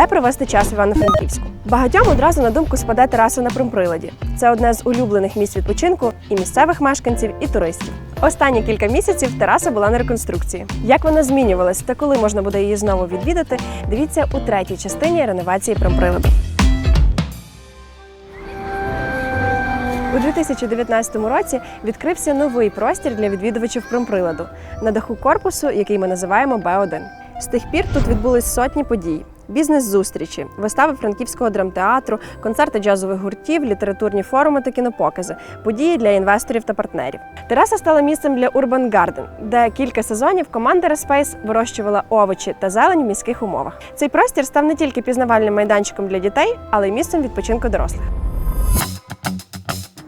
Де провести час в Івано-Франківську? Багатьом одразу на думку спаде тераса на Примприладі. Це одне з улюблених місць відпочинку і місцевих мешканців, і туристів. Останні кілька місяців тераса була на реконструкції. Як вона змінювалась та коли можна буде її знову відвідати, дивіться у третій частині реновації Примприладу. У 2019 році відкрився новий простір для відвідувачів промприладу на даху корпусу, який ми називаємо Б1. З тих пір тут відбулись сотні подій. Бізнес-зустрічі, вистави франківського драмтеатру, концерти джазових гуртів, літературні форуми та кінопокази, події для інвесторів та партнерів. Тераса стала місцем для Urban Garden, де кілька сезонів команда Respace вирощувала овочі та зелень в міських умовах. Цей простір став не тільки пізнавальним майданчиком для дітей, але й місцем відпочинку дорослих.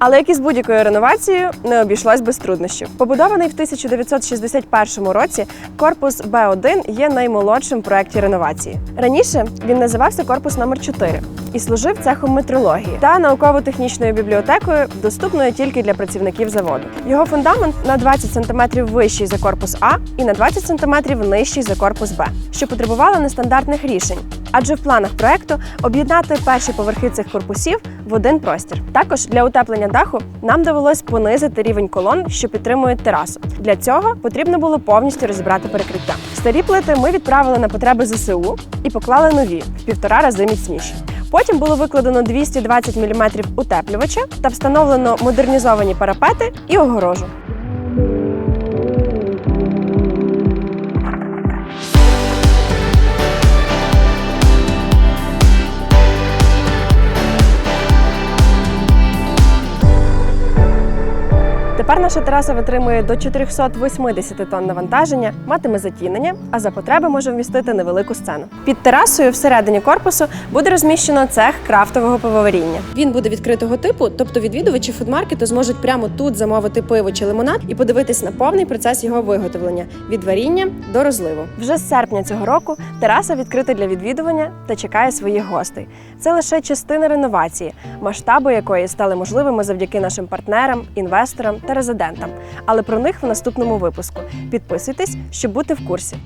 Але як і з будь-якою реновацією, не обійшлось без труднощів. Побудований в 1961 році, корпус Б1 є наймолодшим в проєкті реновації. Раніше він називався корпус номер 4 і служив цехом метрології та науково-технічною бібліотекою, доступною тільки для працівників заводу. Його фундамент на 20 см вищий за корпус А і на 20 см нижчий за корпус Б, що потребувало нестандартних рішень. Адже в планах проекту об'єднати перші поверхи цих корпусів в один простір. Також для утеплення даху нам довелось понизити рівень колон, що підтримують терасу. Для цього потрібно було повністю розібрати перекриття. Старі плити ми відправили на потреби ЗСУ і поклали нові в півтора рази міцніші. Потім було викладено 220 мм утеплювача та встановлено модернізовані парапети і огорожу. Тепер наша тераса витримує до 480 тонн навантаження, матиме затінення, а за потреби може вмістити невелику сцену. Під терасою всередині корпусу буде розміщено цех крафтового пивоваріння. Він буде відкритого типу, тобто відвідувачі фудмаркету зможуть прямо тут замовити пиво чи лимонад і подивитись на повний процес його виготовлення від варіння до розливу. Вже з серпня цього року тераса відкрита для відвідування та чекає своїх гостей. Це лише частина реновації, масштаби якої стали можливими завдяки нашим партнерам, інвесторам та резидентам. Але про них в наступному випуску. Підписуйтесь, щоб бути в курсі.